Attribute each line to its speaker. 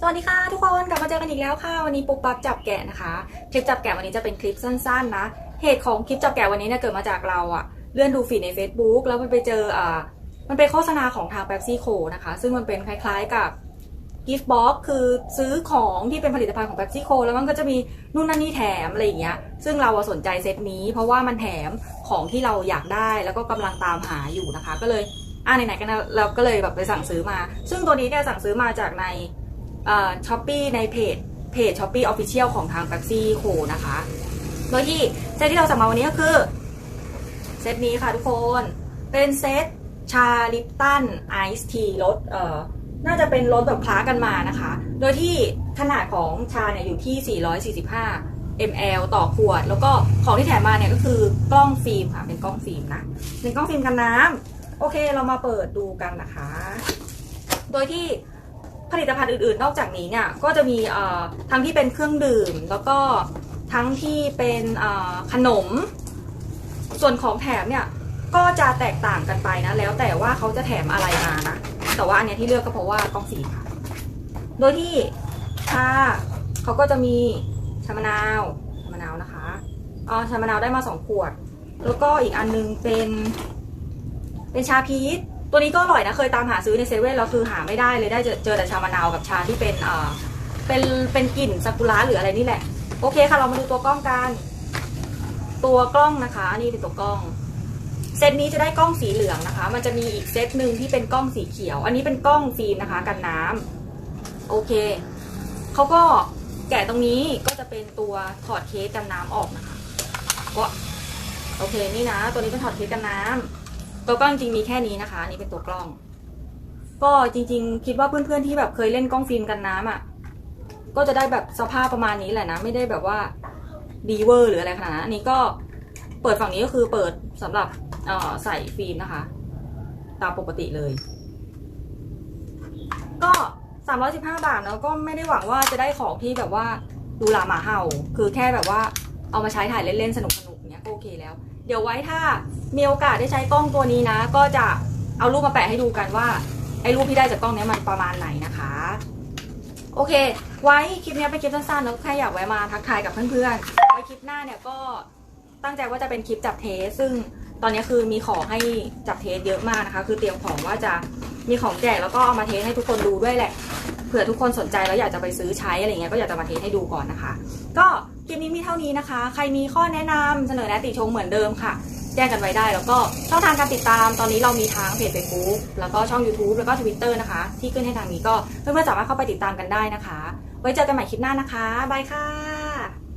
Speaker 1: สวัสดีค่ะทุกคนกลับมาเจอกันอีกแล้วค่ะ วันนี้ปุ๊บปั๊บจับแกะนะคะคลิปจับแกะวันนี้จะเป็นคลิปสั้นๆนะเหตุของคลิปจับแกะวันนี้เนี่ยเกิดมาจากเราอะเลื่อนดูฟีดใน Facebook แล้วมันไปเจออ่ามันเป็นโฆษณาของทาง Pepsi Co นะคะ ซึ่งมันเป็นคล้ายๆกับกิฟต์บ็อกคือซื้อของที่เป็นผลิตภัณฑ์ของ Pepsi Co แล้วมันก็จะมีนู่นนั่นนี่แถมอะไรอย่างเงี้ยซึ่งเราสนใจเซตนี้ เพราะว่ามันแถมของที่เราอยากได้แล้วก็กำลังตามหาอยู่นะคะ ก็เลยอ่าไหนๆกันเราก็เลยแบบไปสั่งซื้อมา ซึ่งตัวนี้เนี่ยสั่งซื้อมาจากใน ช้อปปี้ในเพจเพจช้อปปี้ออฟฟิเชียลของทาง Pepsi Co นะคะ โดยที่เซตที่เราสั่งมาวันนี้ก็คือ เซตนี้ค่ะทุกคน เป็นเซตชาลิปตันไอซ์ทีรสเอ่อน่าจะเป็นรสแบบคล้ากันมานะคะ โดยที่ขนาดของชาเนี่ยอยู่ที่ 445 ml ต่อขวด แล้วก็ของที่แถมมาเนี่ยก็คือกล้องฟิล์มค่ะ เป็นกล้องฟิล์มนะ เป็นกล้องฟิล์มกันน้ำโอเค เรามาเปิดดูกันนะคะ โดยที่ ผลิตภัณฑ์อื่นๆ นอกจากนี้เนี่ยก็จะมีทั้งที่เป็นเครื่องดื่ม แล้วก็ทั้งที่เป็นขนม ส่วนของแถมเนี่ยก็จะแตกต่างกันไปนะ แล้วแต่ว่าเขาจะแถมอะไรมานะ แต่ว่าอันเนี้ยที่เลือกก็เพราะว่ากล้องสีค่ะ โดยที่ชาเขาก็จะมีชามะนาวชามะนาวนะคะอ๋อชามะนาวได้มาสองขวด แล้วก็อีกอันนึงเป็น เป็นชาพีช ตัวนี้ก็อร่อยนะ เคยตามหาซื้อในเซเว่นแล้วคือหาไม่ได้เลยได้เจอเจอแต่ชามะนาวกับชาที่เป็นเอ่อเป็นเป็นกลิ่นซากุระหรืออะไรนี่แหละ โอเคค่ะ เรามาดูตัวกล้องกัน ตัวกล้องนะคะอันี่เป็นตัวกล้อง เซตนี้จะได้กล้องสีเหลืองนะคะ มันจะมีอีกเซตหนึ่งที่เป็นกล้องสีเขียว อันนี้เป็นกล้องฟิล์มนะคะ กันน้ำโอเคเขาก็แกะตรงนี้ก็จะเป็นตัวถอดเคสกันน้ำออกนะคะก็โอเคนี่นะ ตัวนี้เป็นถอดเคสกันน้ำ ตัวกล้องจริงๆมีแค่นี้นะคะอันนี่เป็นตัวกล้อง ก็จริง ๆ คิดว่าเพื่อนๆที่แบบเคยเล่นกล้องฟิล์มกันน้ำอะก็จะได้แบบสภาพประมาณนี้แหละนะ ไม่ได้แบบว่าดีเวอร์หรืออะไรขนาดนั้นอันนี้ก็เปิดฝั่งนี้ก็คือเปิดสำหรับเออใส่ฟิล์มนะคะ ตามปกติเลย ก็315 บาทเนาะก็ไม่ได้หวังว่าจะได้ของที่แบบว่าดูหลาหมาเห่า คือแค่แบบว่าเอามาใช้ถ่ายเล่นๆสนุกๆเนี้ยก็โอเคแล้ว เดี๋ยวไว้ถ้ามีโอกาสได้ใช้กล้องตัวนี้นะ ก็จะเอารูปมาแปะให้ดูกันว่า ไอ้รูปที่ได้จากกล้องนี้มันประมาณไหนนะคะ โอเค ไว้คลิปนี้เป็นคลิปสั้นๆแล้วแค่อยากไว้มาทักทายกับเพื่อนๆไว้คลิปหน้าเนี่ยก็ตั้งใจว่าจะเป็นคลิปจับเทส ซึ่งตอนนี้คือมีของให้จับเทสเยอะมากนะคะ คือเตรียมของว่าจะมีของแจกแล้วก็เอามาเทสให้ทุกคนดูด้วยแหละเผื่อทุกคนสนใจแล้วอยากจะไปซื้อใช้อะไรเงี้ยก็อยากจะมาเทสให้ดูก่อนนะคะ ก็ คลิปนี้มีเท่านี้นะคะ ใครมีข้อแนะนำเสนอแนะติชมเหมือนเดิมค่ะ แจ้งกันไว้ได้ แล้วก็ช่องทางการติดตามตอนนี้เรามีทั้งเพจ Facebook แล้วก็ช่อง YouTube แล้วก็ Twitter นะคะ ที่ขึ้นให้ทางนี้ก็เพื่อนๆสามารถเข้าไปติดตามกันได้นะคะ ไว้เจอกันใหม่คลิปหน้านะคะบายค่ะ